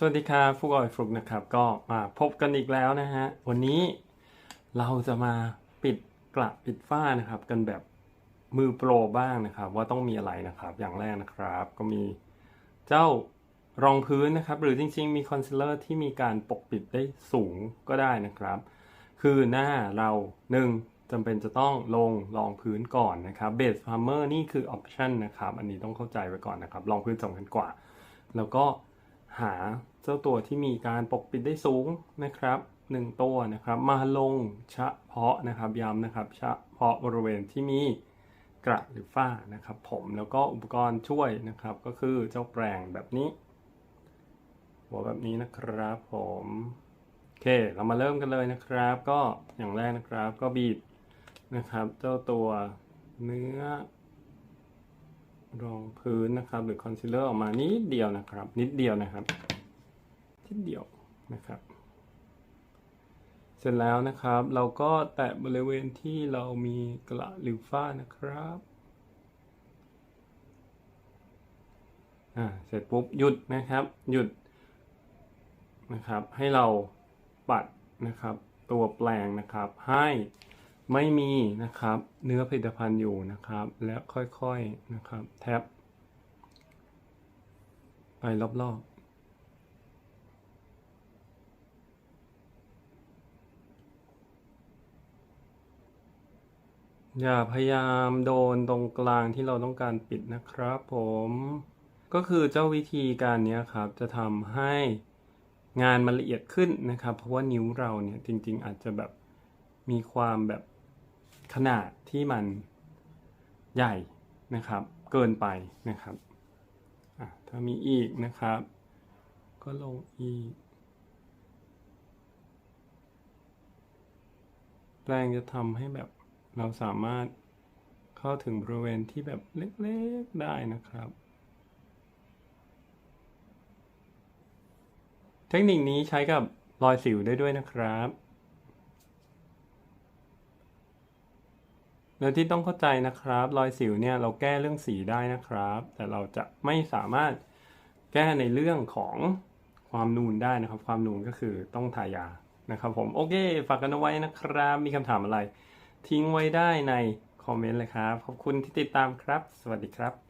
สวัสดีครับฟุกออยฟลุกนะครับ ก็มาพบกันอีกแล้วนะฮะ วันนี้เราจะมาปิดกระปิดฝ้านะครับ กันแบบมือโปรบ้างนะครับ ว่าต้องมีอะไรนะครับ อย่างแรกนะครับ ก็มีเจ้ารองพื้นนะครับ หรือจริง ๆ มีคอนซีลเลอร์ที่มีการปกปิดได้สูงก็ได้นะครับ คือหน้าเราหนึ่งจำเป็นจะต้องลงรองพื้นก่อนนะครับเบสพาร์เมอร์นี่คือออปชันนะครับ อันนี้ต้องเข้าใจไว้ก่อนนะครับรองพื้นสำคัญกว่า แล้วก็ หาเจ้าตัวที่มีการปกปิดได้สูงนะครับหนึ่งตัวนะครับมาลงเฉพาะนะครับย้ำนะครับเฉพาะบริเวณที่มีกระหรือฝ้านะครับ ผมแล้วก็อุปกรณ์ช่วยนะครับ ก็คือเจ้าแปรงแบบนี้ หัวแบบนี้นะครับผมโอเคเรามาเริ่มกันเลยนะครับ ก็อย่างแรกนะครับก็บีบนะครับ เจ้าตัวเนื้อ รองพื้นนะครับ หรือคอนซีลเลอร์ออกมานิดเดียวนะครับ นิดเดียวนะครับนิดเดียวนะครับ เสร็จแล้วนะครับ เราก็แตะบริเวณที่เรามีกระหรือฝ้านะครับอ่าเสร็จปุ๊บหยุดนะครับ หยุดนะครับ ให้เราปัดนะครับ ตัวแปลงนะครับให้ ไม่มีนะครับเนื้อผลิตภัณฑ์อยู่นะครับ และค่อยๆนะครับ แท็บไปรอบๆอย่าพยายามโดนตรงกลางที่เราต้องการปิดนะครับผม ก็คือเจ้าวิธีการนี้ครับจะทำให้งานมันละเอียดขึ้นนะครับ เพราะว่านิ้วเราเนี่ยจริงๆอาจจะแบบมีความแบบ ขนาดที่มันใหญ่นะครับ เกินไปนะครับถ้ามีอีกนะครับ ก็ลงอีก แปลงจะทำให้แบบเราสามารถเข้าถึงบริเวณที่แบบเล็กๆได้นะครับ เทคนิคนี้ใช้กับรอยสิวได้ด้วยนะครับ แล้วที่ต้องเข้าใจนะครับ รอยสิวเนี่ยเราแก้เรื่องสีได้นะครับ แต่เราจะไม่สามารถแก้ในเรื่องของความนูนได้นะครับ ความนูนก็คือต้องทายานะครับ ผมโอเคฝากกันเอาไว้นะครับ มีคำถามอะไร ทิ้งไว้ได้ในคอมเมนต์เลยครับ ขอบคุณที่ติดตามครับ สวัสดีครับ